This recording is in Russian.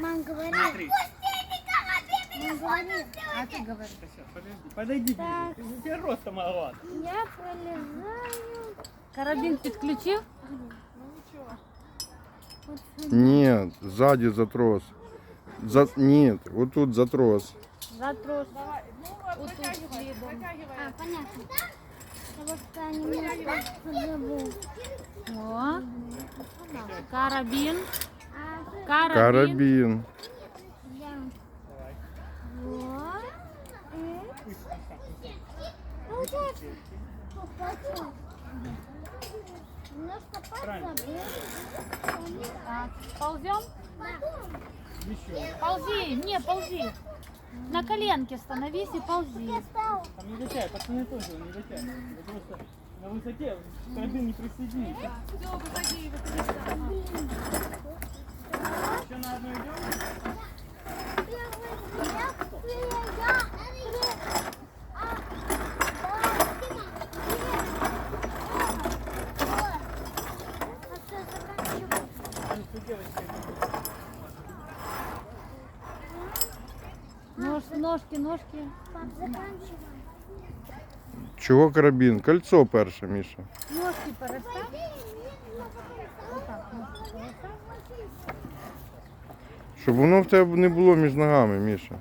Мам, говори. Смотри. Мам, говори. А ты. Сейчас, подожди, подойди Так. ближе. У тебя роста маловато. Я пролезаю. Карабин підключив? Нет, сзади за трос. За... Нет, вот тут за трос. За трос. Ну вот. А, понятно. Потому что немножко позабыл. О. Карабін. Карабин. Вот. Немножко позабыл. Так, ползем? Ползи, не, ползи. На коленке становись и ползи. Там не дотягивай, пацаны тоже не дотягивай. Потому что на высоте карабин не присоединится. Все, выходи, выходи. Нож, ножки, ножки. Чого карабін? Кольцо перше, Міша. Ножки перестав. Ножки перестав. Щоб воно в тебе не було між ногами, Міша.